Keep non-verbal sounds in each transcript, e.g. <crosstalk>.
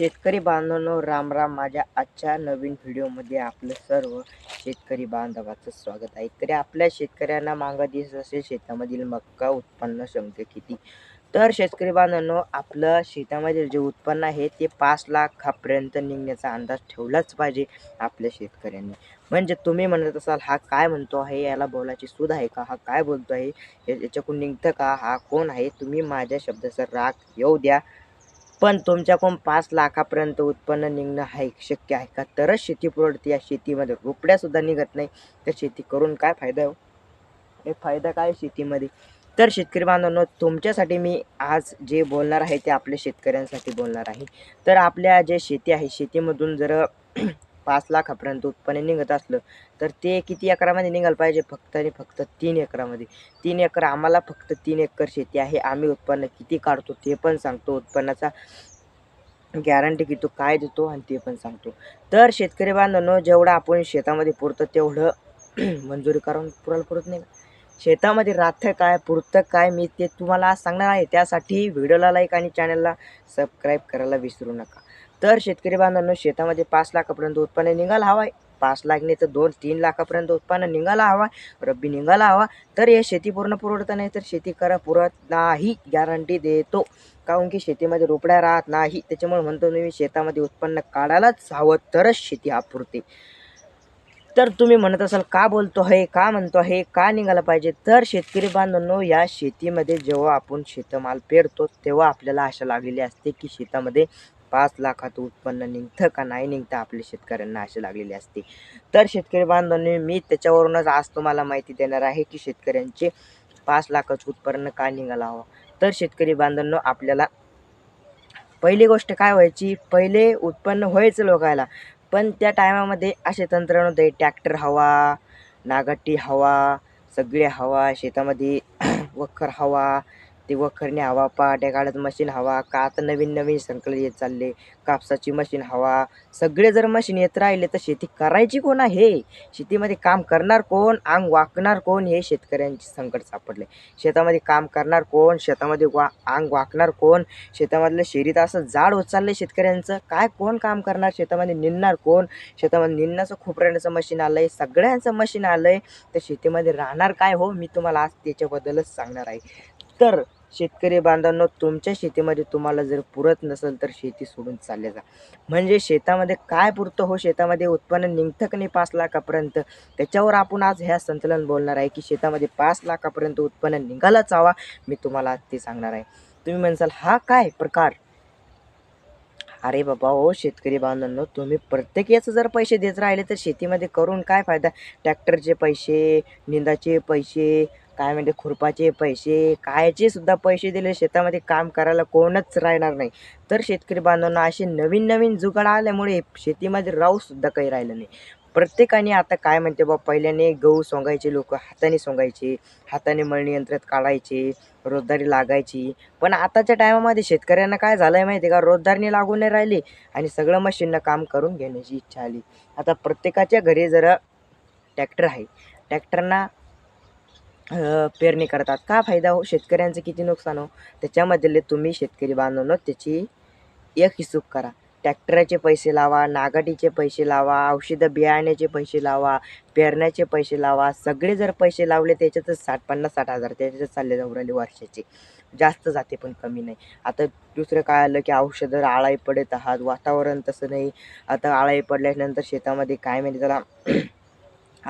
शेतकरी बांधवांनो राम राम. माझ्या आजच्या नवीन व्हिडिओमध्ये आपलं सर्व शेतकरी बांधवाचं स्वागत आहे. तरी आपल्या शेतकऱ्यांना मागं दिसत असेल शेतामधील मक्का उत्पन्न क्षमते किती? तर शेतकरी बांधवांनो आपलं शेतामध्ये जे उत्पन्न आहे ते पाच लाखापर्यंत निघण्याचा अंदाज ठेवलाच पाहिजे आपल्या शेतकऱ्यांनी. म्हणजे तुम्ही म्हणत असाल हा काय म्हणतो आहे? याला बोलायची सूद आहे का? हा काय बोलतो आहे? या- याच्याकडून निघतं का? हा कोण आहे? तुम्ही माझ्या शब्दाचा राग येऊ द्या. पण तुमच्याकडून पाच लाखापर्यंत उत्पन्न निघणं आहे शक्य आहे का? तरच शेती पुरवते या शेतीमध्ये रुपड्यासुद्धा निघत नाही. तर शेती करून काय फायदा हो? हे फायदा काय शेतीमध्ये? तर शेतकरी बांधवांनो तुमच्यासाठी मी आज जे बोलणार आहे ते आपल्या शेतकऱ्यांसाठी बोलणार आहे. तर आपल्या जे शेती आहे शेतीमधून जर पाच लाखापर्यंत उत्पन्न निघत असलं तर ते किती एकरामध्ये निघालं पाहिजे? फक्त आणि फक्त तीन एकरामध्ये. तीन एकर आम्हाला फक्त तीन एकर शेती आहे. आम्ही उत्पन्न किती काढतो ते पण सांगतो. उत्पन्नाचा गॅरंटी घेतो काय देतो आणि ते पण सांगतो. तर शेतकरी बांधवांनो जेवढं आपण शेतामध्ये पुरतं तेवढं <clears throat> मंजुरी करून पुरायला पुरत नाही. शेतामध्ये राहतं काय पुरतं काय मी ते तुम्हाला आज सांगणार आहे. त्यासाठी व्हिडिओला लाईक आणि चॅनलला सबस्क्राईब करायला विसरू नका. तर शेतकरी बांधवांनो शेतामध्ये पाच लाखापर्यंत उत्पन्न निघायला हवं आहे पाच लाख नाही तर दोन तीन लाखापर्यंत उत्पन्न निघायला हवा रब्बी निघाला हवा. तर हे शेती पूर्ण पुरवठं नाही तर शेती करा पुरत नाही. गॅरंटी देतो. काहून की शेतीमध्ये रोपड्या राहत नाही. त्याच्यामुळे म्हणतो मी शेतामध्ये उत्पन्न काढायलाच हवं. तरच शेती पुरते तर तुम्ही म्हणत असाल का बोलतो आहे का म्हणतो आहे का निघाला पाहिजे? तर शेतकरी बांधवांनो या शेतीमध्ये जेव्हा आपण शेतमाल पेरतो तेव्हा आपल्याला आशा लागलेली असते की शेतामध्ये पाच लाखाचं उत्पन्न निघतं का नाही निघतं आपल्या शेतकऱ्यांना अशी लागलेली असते. तर शेतकरी बांधवांनी मी त्याच्यावरूनच आज तुम्हाला माहिती देणार आहे की शेतकऱ्यांचे पाच लाखाचं उत्पन्न का निघाला हवं? तर शेतकरी बांधवांनो आपल्याला पहिली गोष्ट काय व्हायची? पहिले उत्पन्न व्हायचं लोकायला. पण त्या टायमामध्ये असे तंत्र नव्हते. ट्रॅक्टर हवा नागट्टी हवा सगळे हवा शेतामध्ये <clears throat> वखर हवा ते वखरणी हवा पाट्या काढत मशीन हवा का आता नवीन नवीन संकलन येत चालले कापसाची मशीन हवा सगळे जर मशीन येत राहिले तर शेती करायची कोण आहे? शेतीमध्ये काम करणार कोण? अंग वाकणार कोण? हे शेतकऱ्यांचे संकट सापडले. शेतामध्ये काम करणार कोण? शेतामध्ये वा अंग वाकणार कोण? शेतामधलं शेरीत असं जाड होत चाललंय शेतकऱ्यांचं. काय कोण काम करणार? शेतामध्ये निंदणार कोण? शेतामध्ये निंदण्याचं खोपऱ्याचं मशीन आलंय सगळ्यांचं मशीन आलंय. तर शेतीमध्ये राहणार काय हो? मी तुम्हाला आज त्याच्याबद्दलच सांगणार आहे. तर शेतकरी बांधवांनो तुमच्या शेतीमध्ये तुम्हाला जर पुरत नसेल तर शेती सोडून चालले जा. म्हणजे शेतामध्ये काय पुरतं? हो शेतामध्ये उत्पन्न निघतं का नाही पाच लाखापर्यंत? त्याच्यावर आपण आज ह्या संचलन बोलणार आहे की शेतामध्ये पाच लाखापर्यंत उत्पन्न निघालाच हवा. मी तुम्हाला आज ते सांगणार आहे. तुम्ही म्हणसाल हा काय प्रकार? अरे बाबा हो शेतकरी बांधवांनो तुम्ही प्रत्येक याचं जर पैसे देत राहिले तर शेतीमध्ये करून काय फायदा? ट्रॅक्टरचे पैसे निंदाचे पैसे काय म्हणते खुरपाचे पैसे कायचे सुद्धा पैसे दिले शेतामध्ये काम करायला कोणच राहणार नाही. तर शेतकरी बांधवांना असे नवीन नवीन जुगाड आल्यामुळे शेतीमध्ये राहू सुद्धा काही राहिलं नाही. प्रत्येकाने आता काय म्हणते बा पहिल्याने गहू सोंगायचे लोक हाताने सोंगायचे हाताने मळणी यंत्रात काढायचे रोजदारी लागायची. पण आताच्या टायमामध्ये शेतकऱ्यांना काय झालं आहे माहिती आहे का? रोजदारने लागू नाही राहिली आणि सगळं मशीननं काम करून घेण्याची इच्छा आली. आता प्रत्येकाच्या घरी जरा ट्रॅक्टर आहे. ट्रॅक्टरना पेरणी करतात. का फायदा हो? शेतकऱ्यांचं किती नुकसान हो? त्याच्यामधले तुम्ही शेतकरी बांधवनं त्याची एक हिशोब करा. ट्रॅक्टरचे पैसे लावा नागाटीचे पैसे लावा औषधं बियाण्याचे पैसे लावा पेरण्याचे पैसे लावा. सगळे जर पैसे लावले त्याच्यातच साठ पन्नास साठ हजार त्याच्यातच चालले जाऊ राहिले वर्षाचे. जास्त जाते पण कमी नाही. आता दुसरं काय आलं की औषधं आळाई पडत आहात वातावरण तसं नाही. आता आळाई पडल्यानंतर शेतामध्ये काय म्हणजे त्याला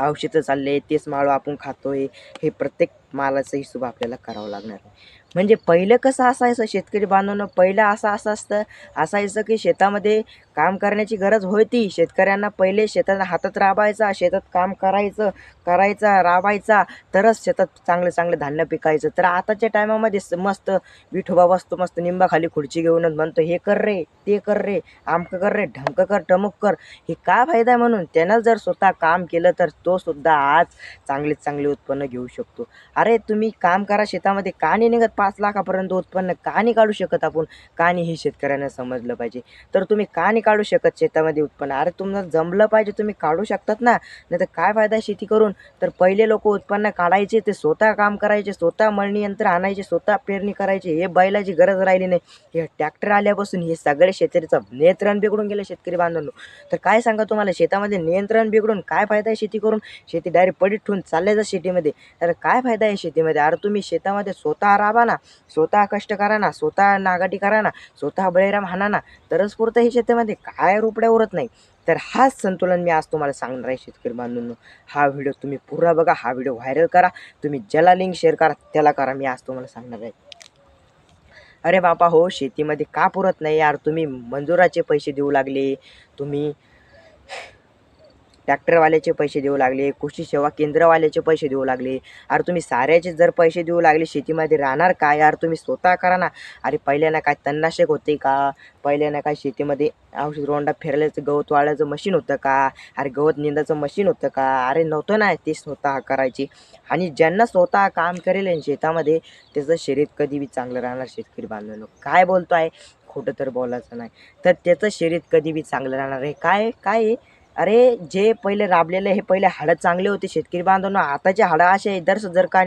औषधं चालले तेच माळ आपण खातोय हे प्रत्येक मालाचा हिशोब आपल्याला करावा लागणार आहे. म्हणजे पहिलं कसं असायचं शेतकरी बांधवनं? पहिलं असं असं असतं असायचं की शेतामध्ये काम करण्याची गरज होती. शेतकऱ्यांना पहिले शेतात हातात राबायचा शेतात काम करायचं करायचा राबायचा तरच शेतात चांगलं चांगलं धान्य पिकायचं. तर आताच्या टायमामध्ये स- मस्त विठोबा बसतो मस्त निंबाखाली खुर्ची घेऊनच म्हणतो हे कर रे ते कर रे आमकं कर रे ढमकं कर टमक कर. हे का फायदा आहे म्हणून? त्यानं जर स्वतः काम केलं तर तो सुद्धा आज चांगले चांगले उत्पन्न घेऊ शकतो. अरे तुम्ही काम करा शेतामध्ये का नाही निघत? पाच लाखापर्यंत उत्पन्न का नाही काढू शकत आपण? का नाही हे शेतकऱ्यांना समजलं पाहिजे. तर तुम्ही का नाही काढू शकत शेतामध्ये उत्पन्न? अरे तुम्हाला जमलं पाहिजे तुम्ही काढू शकतात ना. नाही तर काय फायदा आहे शेती करून? तर पहिले लोक उत्पन्न काढायचे ते स्वतः काम करायचे स्वतः मळणी यंत्र आणायचे स्वतः पेरणी करायचे. हे बैलाची गरज राहिली नाही. हे ट्रॅक्टर आल्यापासून हे सगळे शेतकरीचं नियंत्रण बिघडून गेलं शेतकरी बांधवांनो. तर काय सांगा तुम्हाला? शेतामध्ये नियंत्रण बिघडून काय फायदा आहे शेती करून? शेती डायरेक्ट पडीत ठेवून चालल्याचं शेतीमध्ये. तर काय फायदा आहे शेतीमध्ये? अरे तुम्ही शेतामध्ये स्वतः राबा ना. स्वतः कष्ट करा ना. स्वतः नागाटी करा ना. स्वतः बळीराम हाणा ना. तरच पुरतं हे शेतीमध्ये. काय रुपड्या उरत नाही. तर हाच संतुलन मी आज तुम्हाला सांगणार आहे शेतकरी बांधून हा व्हिडिओ तुम्ही पूर्ण बघा. हा व्हिडिओ व्हायरल करा. तुम्ही ज्याला लिंक शेअर करा त्याला करा. मी आज तुम्हाला सांगणार आहे. अरे बापा हो शेतीमध्ये का पुरत नाही यार? तुम्ही मंजुराचे पैसे देऊ लागले. तुम्ही ट्रॅक्टरवाल्याचे पैसे देऊ लागले कृषी सेवा केंद्रवाल्याचे पैसे देऊ लागले. अरे तुम्ही साऱ्याचे जर पैसे देऊ लागले शेतीमध्ये राहणार काय यार? तुम्ही स्वतः करा ना. अरे पहिल्यानं काय तणनाशक होते का? पहिल्यानं काय शेतीमध्ये औषध रोंडा फिरल्याचं गवत वाळायचं मशीन होतं का? अरे गवत निंदाचं मशीन होतं का? अरे नव्हतं ना ते स्वतः करायची. आणि ज्यांना स्वतः काम करेल शेतामध्ये त्याचं शरीर कधी बी चांगलं राहणार शेतकरी बांधवांनो. काय बोलतो आहे खोटं तर बोलायचं नाही. तर त्याचं शरीर कधी बी चांगलं राहणार आहे. काय काय आहे? अरे जे पहिले राबलेले हे पहिले हाडं चांगले होते शेतकरी बांधवनं. आताचे हाडं असे आहे, दरस जर का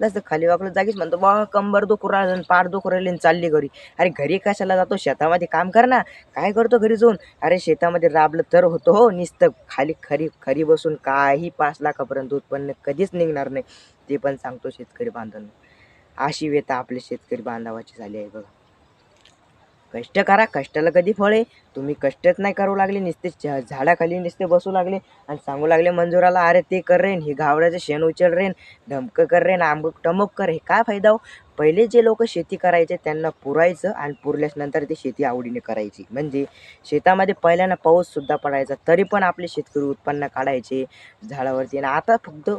जसं खाली वाकलं जागीच म्हणतो बा कंबर दुखू राहिलं पाठ दुखू राहिली आणि चालली घरी. अरे घरी कशाला जातो? शेतामध्ये काम कर ना. काय करतो घरी जाऊन? अरे शेतामध्ये राबलं तर होतो हो नुसतं खाली खरी खरी बसून काही पाच लाखापर्यंत उत्पन्न कधीच निघणार नाही. ते पण सांगतो शेतकरी बांधवांनो. अशी व्यथा आपल्या शेतकरी बांधवाची झाली आहे बघा. कष्ट करा कष्टाला कधी फळ. आहे तुम्ही कष्टच नाही करू लागले नुसते झा- झाडाखाली नुसते बसू लागले आणि सांगू लागले मंजुराला अरे ते कर रेन हे घावड्याचं शेण उचल रेन धमकं कर रेन आमक टमक कर. हे काय फायदा हो? पहिले जे लोक शेती करायचे त्यांना पुरायचं आणि पुरल्यास नंतर ते शेती आवडीने करायची. म्हणजे शेतामध्ये पहिल्यांदा पाऊससुद्धा पडायचा तरी पण आपले शेतकरी उत्पन्न काढायचे झाडावरती. आणि आता फक्त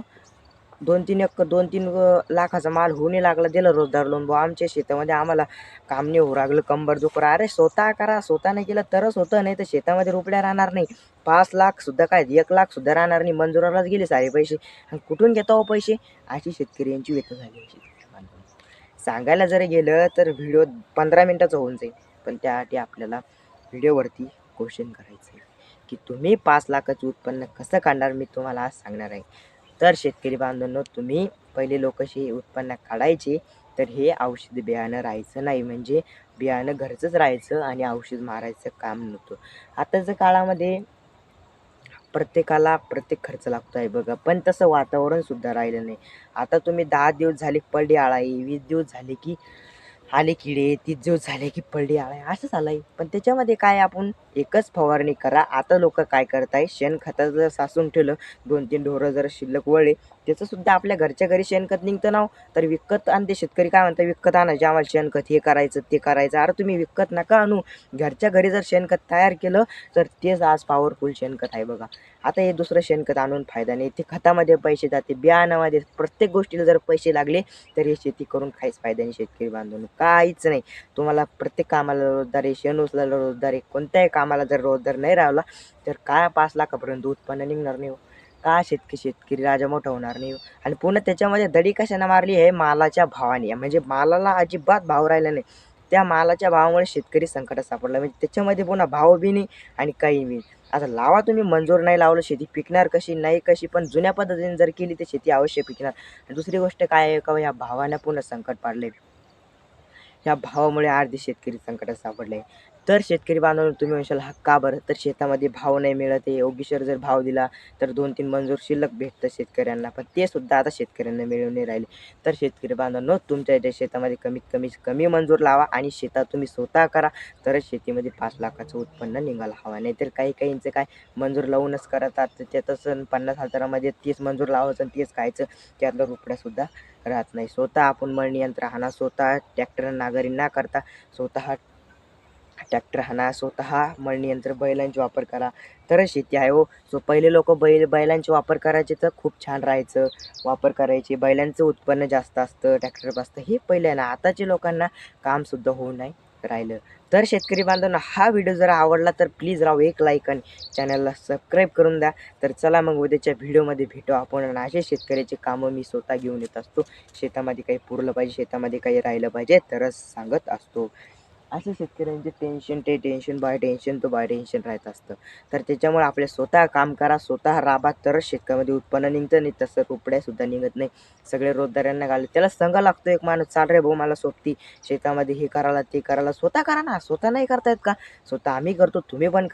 दोन तीन एक दोन तीन लाखाचा माल होऊन लागला दिलं रोजदार लोन भाऊ आमच्या शेतामध्ये आम्हाला काम नाही होऊ लागलं कंबर दुखू अरे स्वतः करा स्वतः नाही केलं तरच होतं नाही तर शेतामध्ये रुपड्या राहणार नाही. पाच लाख सुद्धा काय एक लाख सुद्धा राहणार नाही. मंजुरालाच गेले सारे पैसे. आणि कुठून घेतो हो पैसे? अशी शेतकरी यांची व्यथा झाली सांगायला जरी गेलं तर व्हिडिओ पंधरा मिनटाचा होऊन जाईल. पण त्यासाठी आपल्याला व्हिडिओवरती क्वेश्चन करायचं आहे की तुम्ही पाच लाखाचं उत्पन्न कसं काढणार मी तुम्हाला आज सांगणार आहे. तर शेतकरी बांधवांनो तुम्ही पहिले लोकशी हे उत्पन्न काढायचे तर हे औषध बियाणं राहायचं नाही. म्हणजे बियाणं घरचंच राहायचं आणि औषध मारायचं काम नव्हतं. आताच्या काळामध्ये प्रत्येकाला प्रत्येक खर्च लागतो आहे बघा. पण तसं वातावरण सुद्धा राहिलं नाही. आता तुम्ही दहा दिवस झाले की पडली आळाई वीस दिवस झाले की आले किडे ती जो झाले की पडली आळाई असं झालंय. पण त्याच्यामध्ये काय आपण एकच फवारणी करा. आता लोक काय करताय? शेणखतात जर सासून ठेवलं दोन तीन ढोरं जर शिल्लक वळले त्याचं सुद्धा आपल्या घरच्या घरी शेणखत निघतं ना हो. तर विकत आणते शेतकरी काय म्हणतात विकत आणायचे आम्हाला शेणखत हे करायचं ते करायचं. अरे तुम्ही विकत नका आणू. घरच्या घरी जर शेणखत तयार केलं तर तेच आज पॉवरफुल शेणखत आहे बघा. आता हे दुसरं शेणखत आणून फायदा नाही. ते खतामध्ये पैसे जाते बियाणामध्ये प्रत्येक गोष्टीला जर पैसे लागले तर हे शेती करून काहीच फायदा नाही शेतकरी बांधून काहीच नाही. तुम्हाला प्रत्येक कामाला रोजदार आहे शेण रोजदार आहे कोणत्याही कामाला जर रोजदार नाही राहिला तर काय पाच लाखापर्यंत उत्पन्न निघणार नाही हो? का शेतकरी शेतकरी राजा मोठा होणार नाही हो? आणि पुन्हा त्याच्यामध्ये दडी कशाने मारली आहे मालाच्या भावाने. म्हणजे मालाला अजिबात भाव राहिला नाही. त्या मालाच्या भावामुळे शेतकरी संकटात सापडला. म्हणजे त्याच्यामध्ये पुन्हा भाव बी नाही आणि काही बी आता लावा तुम्ही मंजूर नाही लावलं शेती पिकणार कशी नाही कशी पण जुन्या पद्धतीने जर केली तर शेती अवश्य पिकणार. आणि दुसरी गोष्ट काय आहे का या भावानं पुन्हा संकट पाडले या भावामुळे अर्धे शेतकरी संकटात सापडले. तर शेतकरी बांधवांनो तुम्ही म्हणशाल हा का बरं? तर शेतामध्ये भाव नाही मिळत आहे. योग्यशर जर भाव दिला तर दोन तीन मंजूर शिल्लक भेटतं शेतकऱ्यांना. पण ते सुद्धा आता शेतकऱ्यांना मिळून नाही राहिले. तर शेतकरी बांधवांनो तुमच्या इथे शेतामध्ये कमीत कमी कमी मंजूर लावा आणि शेतात तुम्ही स्वतः करा. तरच शेतीमध्ये पाच लाखाचं उत्पन्न निघायला हवा. नाही तर काही काहींचं काय मंजूर लावूनच करतात. तर त्यातच पन्नास हजारामध्ये तीस मंजूर लावायचं आणि तेच खायचं. त्यातलं रुपड्यासुद्धा राहत नाही. स्वतः आपण मळणी यंत्र हाना स्वतः ट्रॅक्टर नागरी न करता स्वतः ट्रॅक्टर हाणा स्वतः मळणी यंत्र बैलांचा वापर करा. तरच शेती आहे हो. सो पहिले लोक बैल बैलांचे वापर करायचे तर खूप छान राहायचं. वापर करायचे बैलांचं उत्पन्न जास्त असतं ट्रॅक्टर असतं हे पहिले आहे ना आताच्या लोकांना कामसुद्धा होऊ नाही राहिलं. तर शेतकरी बांधवांना हा व्हिडिओ जर आवडला तर प्लीज राव एक लाईक आणि चॅनलला सबस्क्राईब करून द्या. तर चला मग उद्याच्या व्हिडिओमध्ये भेटू आपण आणि असे शेतकऱ्याचे कामं मी स्वतः घेऊन येत असतो. शेतामध्ये काही पुरलं पाहिजे शेतामध्ये काही राहिलं पाहिजे तरच सांगत असतो. असे शेतकऱ्यांचे टेन्शन ते टेन्शन बाय टेन्शन तो बाय टेन्शन राहत असतं. तर त्याच्यामुळे आपले स्वतः काम करा स्वतः राबा तरच शेतकऱ्यामध्ये उत्पन्न निघतं नाही तसं रुपड्यासुद्धा निघत नाही. सगळे रोजदाऱ्यांना घालत त्याला संघ लागतो एक माणूस चाल रे भाऊ मला सोबती शेतामध्ये हे करायला ते करायला स्वतः करा ना स्वतः नाही करतायत का? स्वतः आम्ही करतो तुम्ही पण करा.